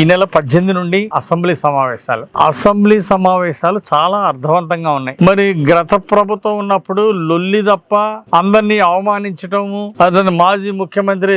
ఈ నెల పద్దెనిమిది నుండి అసెంబ్లీ సమావేశాలు. అసెంబ్లీ సమావేశాలు చాలా అర్థవంతంగా ఉన్నాయి. మరి గత ప్రభుత్వం ఉన్నప్పుడు లొల్లి తప్ప అందరినీ అవమానించటము అతను మాజీ ముఖ్యమంత్రి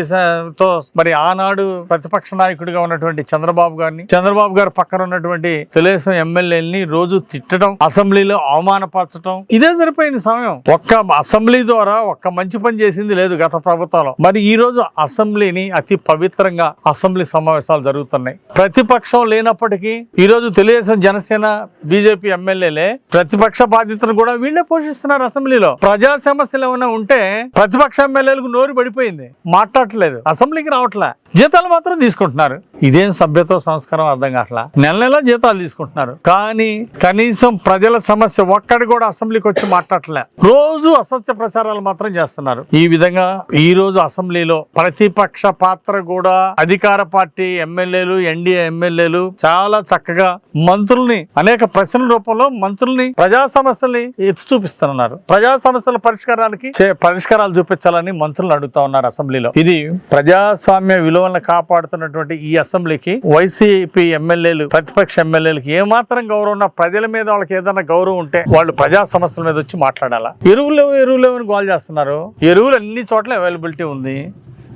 తో మరి ఆనాడు ప్రతిపక్ష నాయకుడిగా ఉన్నటువంటి చంద్రబాబు గారిని చంద్రబాబు గారి పక్కన ఉన్నటువంటి తెలుగుదేశం ఎమ్మెల్యేలని రోజు తిట్టడం అసెంబ్లీలో అవమానపరచడం ఇదే సరిపోయింది సమయం. ఒక్క అసెంబ్లీ ద్వారా ఒక్క మంచి పని చేసింది లేదు గత ప్రభుత్వంలో. మరి ఈ రోజు అసెంబ్లీని అతి పవిత్రంగా అసెంబ్లీ సమావేశాలు జరుగుతున్నాయి. ప్రతిపక్షం లేనప్పటికీ ఈరోజు తెలుగుదేశం జనసేన బీజేపీ ఎమ్మెల్యేలే ప్రతిపక్ష బాధ్యతను కూడా వీళ్ళే పోషిస్తున్నారు అసెంబ్లీలో. ప్రజా సమస్యలు ఏమైనా ఉంటే ప్రతిపక్ష ఎమ్మెల్యేలకు నోరు పడిపోయింది. మాట్లాడట్లేదు. అసెంబ్లీకి రావట్లే. జీతాలు మాత్రం తీసుకుంటున్నారు. ఇదేం సభ్యతో సంస్కారం అర్థం కావట్లా? నెల నెల జీతాలు తీసుకుంటున్నారు. కానీ కనీసం ప్రజల సమస్య ఒక్కడి కూడా అసెంబ్లీకి వచ్చి మాట్లాడలే రోజు అసత్య ప్రచారాలు మాత్రం చేస్తున్నారు. ఈ విధంగా ఈ రోజు అసెంబ్లీలో ప్రతిపక్ష పాత్ర కూడా అధికార పార్టీ ఎమ్మెల్యేలు ఎన్డీఏ ఎమ్మెల్యేలు చాలా చక్కగా మంత్రుల్ని అనేక ప్రశ్నల రూపంలో మంత్రుల్ని ప్రజా సమస్యల్ని ఎత్తి చూపిస్తున్నారు. ప్రజా సమస్యల పరిష్కారానికి పరిష్కారాలు చూపించాలని మంత్రులు అడుగుతా ఉన్నారు అసెంబ్లీలో. ఇది ప్రజాస్వామ్య విలువలను కాపాడుతున్నటువంటి ఈ అసెంబ్లీకి వైసీపీ ఎమ్మెల్యేలు ప్రతిపక్ష ఎమ్మెల్యేలకు ఏమాత్రం గౌరవం ఉన్నా ప్రజల మీద వాళ్ళకి ఏదైనా గౌరవం ఉంటే వాళ్ళు ప్రజా సమస్యల మీద వచ్చి మాట్లాడాలా? ఎరువులు ఎరువులు లేవు గోల్ చేస్తున్నారు. ఎరువులు అన్ని చోట్ల అవైలబిలిటీ ఉంది.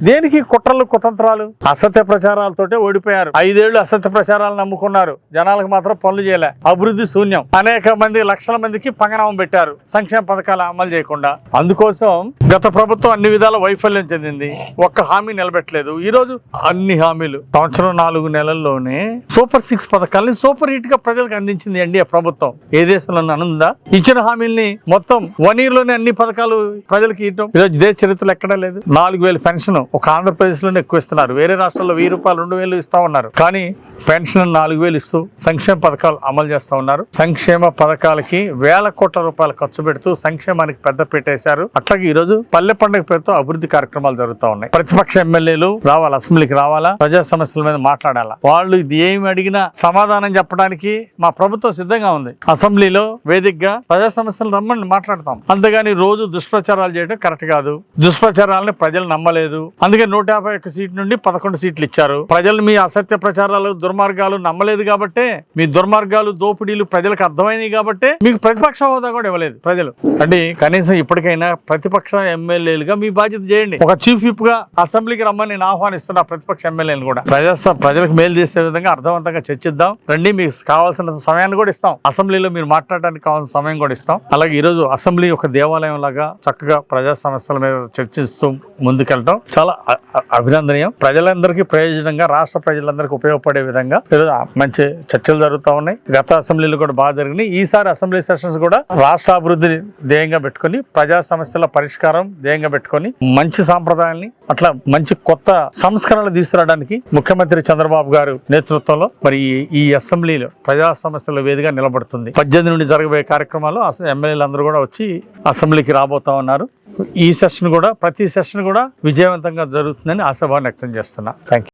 దేనికి కుట్రలు కుతంత్రాలు? అసత్య ప్రచారాలతోటే ఓడిపోయారు. ఐదేళ్ళు అసత్య ప్రచారాలు నమ్ముకున్నారు. జనాలకు మాత్రం పనులు చేయలే. అభివృద్ధి శూన్యం. అనేక మంది లక్షల మందికి పంగనామం పెట్టారు. సంక్షేమ పథకాలు అమలు చేయకుండా. అందుకోసం గత ప్రభుత్వం అన్ని విధాల వైఫల్యం చెందింది. ఒక్క హామీ నిలబెట్టలేదు. ఈ రోజు అన్ని హామీలు. సంవత్సరం నాలుగు నెలల్లోనే సూపర్ సిక్స్ పథకాలని సూపర్ హిట్గా ప్రజలకు అందించింది ఎన్డీఏ ప్రభుత్వం. ఏ దేశంలో అనుందా ఇచ్చిన హామీల్ని మొత్తం వన్ ఇయర్లోనే అన్ని పథకాలు ప్రజలకు ఇవ్వటం. ఈరోజు ఇదే చరిత్రలో ఎక్కడా లేదు. నాలుగు వేలు పెన్షన్ ఒక ఆంధ్రప్రదేశ్లోనే ఎక్కువ ఇస్తున్నారు వేరే రాష్ట్రాల్లో వెయ్యి రూపాయలు రెండు వేలు ఇస్తూ ఉన్నారు. కానీ పెన్షన్ నాలుగు వేలు ఇస్తూ సంక్షేమ పథకాలు అమలు చేస్తూ ఉన్నారు. సంక్షేమ పథకాలకి వేల కోట్ల రూపాయలు ఖర్చు పెడుతూ సంక్షేమానికి పెద్ద పెట్టేశారు. అట్లాగే ఈ రోజు పల్లె పండుగ పేరుతో అభివృద్ధి కార్యక్రమాలు జరుగుతూ ఉన్నాయి. ప్రతిపక్ష ఎమ్మెల్యేలు రావాలి? అసెంబ్లీకి రావాలా? ప్రజా సమస్యల మీద మాట్లాడాలా? వాళ్ళు ఇది ఏమి అడిగినా సమాధానం చెప్పడానికి మా ప్రభుత్వం సిద్ధంగా ఉంది. అసెంబ్లీలో వేదికగా ప్రజా సమస్యలు రమ్మని మాట్లాడతాం. అంతేగాని రోజు దుష్ప్రచారాలు చేయడం కరెక్ట్ కాదు. దుష్ప్రచారాలని ప్రజలు నమ్మలేదు. అందుకే నూట యాభై ఒక్క సీట్ నుండి పదకొండు సీట్లు ఇచ్చారు. ప్రజలు మీ అసత్య ప్రచారాలు దుర్మార్గాలు నమ్మలేదు కాబట్టే మీ దుర్మార్గాలు దోపిడీలు ప్రజలకు అర్థమైనవి కాబట్టే మీకు ప్రతిపక్ష హోదా కూడా ఇవ్వలేదు ప్రజలు. అంటే కనీసం ఇప్పటికైనా ప్రతిపక్ష ఎమ్మెల్యేలుగా మీ బాధ్యత చేయండి. ఒక చీఫ్ విప్గా అసెంబ్లీకి రమ్మని నేను ఆహ్వానిస్తున్నా ప్రతిపక్ష ఎమ్మెల్యేలు కూడా. ప్రజా ప్రజలకు మేలు చేసే విధంగా అర్థవంతంగా చర్చిద్దాం. రండి మీకు కావాల్సిన సమయాన్ని కూడా ఇస్తాం. అసెంబ్లీలో మీరు మాట్లాడడానికి కావాల్సిన సమయం కూడా ఇస్తాం. అలాగే ఈరోజు అసెంబ్లీ ఒక దేవాలయం లాగా చక్కగా ప్రజా సమస్యల మీద చర్చిస్తూ ముందుకెళ్ళటం చాలా చాలా అభినందనీయం. ప్రజలందరికీ ప్రయోజనంగా రాష్ట్ర ప్రజలందరికీ ఉపయోగపడే విధంగా ఈరోజు మంచి చర్చలు జరుగుతూ ఉన్నాయి. గత అసెంబ్లీలు కూడా బాగా జరిగినాయి. ఈసారి అసెంబ్లీ సెషన్స్ కూడా రాష్ట్ర అభివృద్ధిని ధ్యేయంగా పెట్టుకొని ప్రజా సమస్యల పరిష్కారం ధ్యేయంగా పెట్టుకొని మంచి సాంప్రదాయాల్ని అట్లా మంచి కొత్త సంస్కరణలు తీసుకురావడానికి ముఖ్యమంత్రి చంద్రబాబు గారు నేతృత్వంలో మరి ఈ- ఈ అసెంబ్లీలో ప్రజా సమస్యల వేదిగా నిలబడుతుంది. పద్దెనిమిది నుండి జరగబోయే కార్యక్రమాలు ఎమ్మెల్యేలు అందరూ కూడా వచ్చి అసెంబ్లీకి రాబోతా ఉన్నారు. ఈ సెషన్ కూడా ప్రతి సెషన్ కూడా విజయవంతంగా జరుగుతుందని ఆశాభావం వ్యక్తం చేస్తున్నా. థ్యాంక్